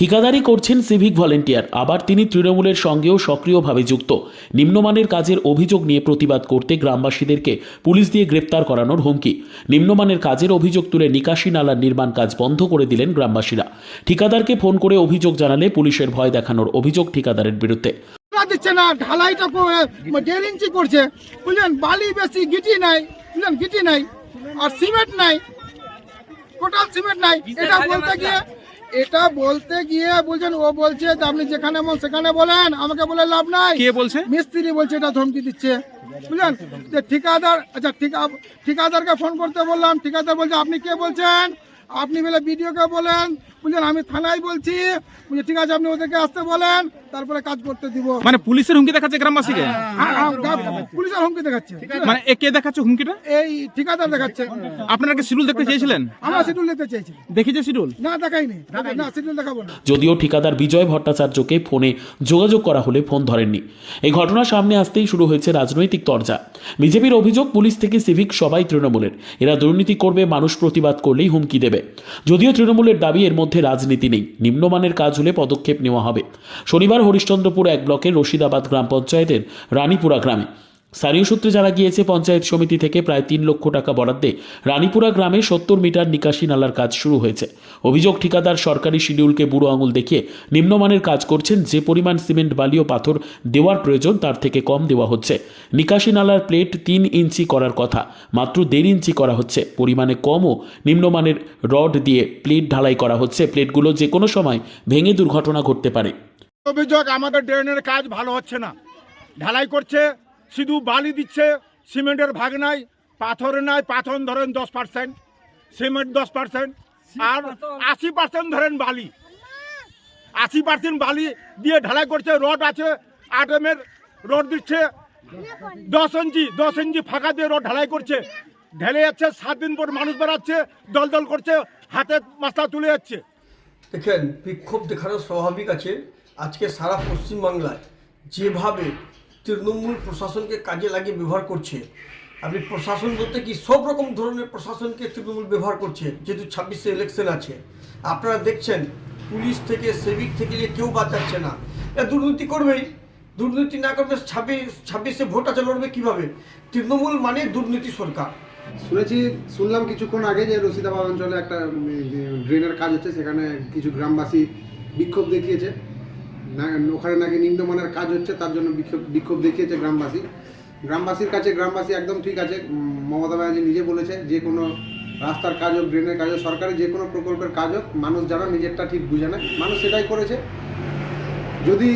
ঠিকাদারি করছেন civic volunteer আবার তিনি তৃণমূলের সঙ্গেও সক্রিয়ভাবে যুক্ত। নিম্নমানের কাজের অভিযোগ নিয়ে প্রতিবাদ করতে গ্রামবাসীদেরকে পুলিশ দিয়ে গ্রেপ্তার করানোর হুমকি। নিম্নমানের কাজের অভিযোগ তুলে নিকাশি নালার নির্মাণ কাজ বন্ধ করে দিলেন গ্রামবাসীরা। ঠিকাদারকে ফোন করে অভিযোগ জানালে পুলিশের ভয় দেখানোর অভিযোগ ঠিকাদারের বিরুদ্ধে। দিচ্ছে না ঢালাইটা দেড় ইঞ্চি করছে। বুঝলেন বালি বেশি গিটি নাই বুঝলেন গিটি নাই আর সিমেন্ট নাই টোটাল সিমেন্ট নাই। এটা বলতে গিয়ে এটা বলতে গিয়ে বলছেন ও বলছে আপনি যেখানে মন সেখানে বলেন আমাকে বলে লাভ নাই। কে বলছে? মিস্ত্রি বলছে এটা ধমকি দিচ্ছে। বুঝলেন? যে ঠিকাদার আচ্ছা ঠিকা ঠিকাদারকে ফোন করতে বললাম ঠিকাদার বলছে আপনি কে বলছেন? আপনি বলে বিডিওকে বলেন বুঝলেন আমি থানায় বলছি। ঠিক আছে আপনি ওদেরকে আসতে বলেন তারপরে কাজ করতে দিব। মানে পুলিশের হুমকি দেখাচ্ছে গ্রামবাসীকে? হ্যাঁ, হ্যাঁ, গা- পুলিশের হুমকি দেখাচ্ছে। মানে দেখাচ্ছে হুমকিটা? এই ঠিকাদার দেখাচ্ছে। আপনারা কি শিডিউল দেখতে চেয়েছিলেন? আমরা শিডিউল নিতে চাইছি দেখেছে শিডিউল না দেখাইনি। না শিডিউল দেখাবো না। যদিও ঠিকাদার বিজয় ভট্টাচার্যকে ফোনে যোগাযোগ করা হলে ফোন ধরেননি। এই ঘটনা সামনে আসতেই শুরু হয়েছে রাজনৈতিক তরজা। বিজেপির অভিযোগ পুলিশ থেকে সিভিক সবাই তৃণমূলের। এরা দুর্নীতি করবে মানুষ প্রতিবাদ করলেই হুমকি দেবে। যদিও তৃণমূলের দাবি এর মধ্যে রাজনীতি নেই। নিম্নমানের কাজ হলে পদক্ষেপ নেওয়া হবে। শনিবার হরিশ্চন্দ্রপুর এক ব্লকের রশিদাবাদ গ্রাম পঞ্চায়েতের রানীপুরা গ্রামে স্থানীয় সূত্রে জানা গিয়েছে, পঞ্চায়েত সমিতি থেকে প্রায় তিন লক্ষ টাকা বরাদ্দে রানীপুরা গ্রামে সত্তর মিটার নিকাশি নালার কাজ শুরু হয়েছে। অভিযোগ, ঠিকাদার সরকারি শিডিউলকে বুড়ো আঙুল দেখিয়ে নিম্নমানের কাজ করছেন, যে পরিমাণ সিমেন্ট, বালি ও পাথর দেওয়ার প্রয়োজন তার থেকে কম দেওয়া হচ্ছে। নিকাশি নালার প্লেট তিন ইঞ্চি করার কথা, মাত্র দেড় ইঞ্চি করা হচ্ছে। পরিমাণে কমও নিম্নমানের রড দিয়ে প্লেট ঢালাই করা হচ্ছে। প্লেটগুলো যে কোনো সময় ভেঙে দুর্ঘটনা ঘটতে পারে। অভিযোগ, আমাদের ড্রেনের কাজ ভালো হচ্ছে না। ঢালাই করছে শুধু বালি দিচ্ছে সিমেন্টের ভাগ নাই পাথর নাই পাথর ধরেন দশ পার্সেন্ট সিমেন্ট দশ পার্সেন্ট আর আশি পার্সেন্ট ধরেন বালি। আশি পার্সেন্ট বালি দিয়ে ঢালাই করছে রড আছে আট এম এর রড দিচ্ছে। দশ ইঞ্চি দশ ইঞ্চি ফাঁকা দিয়ে রড ঢালাই করছে। ঢেলে যাচ্ছে সাত দিন পর মানুষ বেড়াচ্ছে দল দল করছে হাতে মাথা তুলে যাচ্ছে। দেখেন বিক্ষোভ দেখানো স্বাভাবিক আছে। আজকে সারা পশ্চিমবাংলায় যেভাবে তৃণমূল প্রশাসনকে কাজে লাগিয়ে ব্যবহার করছে। আপনি প্রশাসন বলতে কি সব রকম ধরনের প্রশাসনকে তৃণমূল ব্যবহার করছে, যেহেতু ছাব্বিশে ইলেকশন আছে। আপনারা দেখছেন, পুলিশ থেকে সিভিক থেকে যে কেউ বাদ যাচ্ছে না। এরা দুর্নীতি করবেই। দুর্নীতি না করবে ছাব্বিশ ছাব্বিশে ভোট আছে, লড়বে কীভাবে? তৃণমূল মানে দুর্নীতি সরকার। শুনেছি, শুনলাম কিছুক্ষণ আগে যে রশিদাবাদ অঞ্চলে একটা ড্রেনের কাজ হচ্ছে, সেখানে কিছু গ্রামবাসী বিক্ষোভ দেখিয়েছে। ওখানে নাকি নিম্নমানের কাজ হচ্ছে, তার জন্য বিক্ষোভ বিক্ষোভ দেখিয়েছে গ্রামবাসী। গ্রামবাসীর কাছে, গ্রামবাসী একদম ঠিক আছে, মমতা ব্যানার্জি নিজে বলেছে, যে কোনো রাস্তার কাজ হোক, ড্রেনের কাজ হোক সরকারি যে কোনো প্রকল্পের কাজ হোক, মানুষ যারা নিজেরটা ঠিক বুঝে না। মানুষ সেটাই করেছে। যদি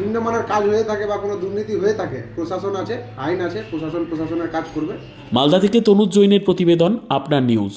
নিম্নমানের কাজ হয়ে থাকে বা কোনো দুর্নীতি হয়ে থাকে, প্রশাসন আছে, আইন আছে, প্রশাসন প্রশাসনের কাজ করবে। মালদা থেকে তনুজ জৈনের প্রতিবেদন, আপনার নিউজ।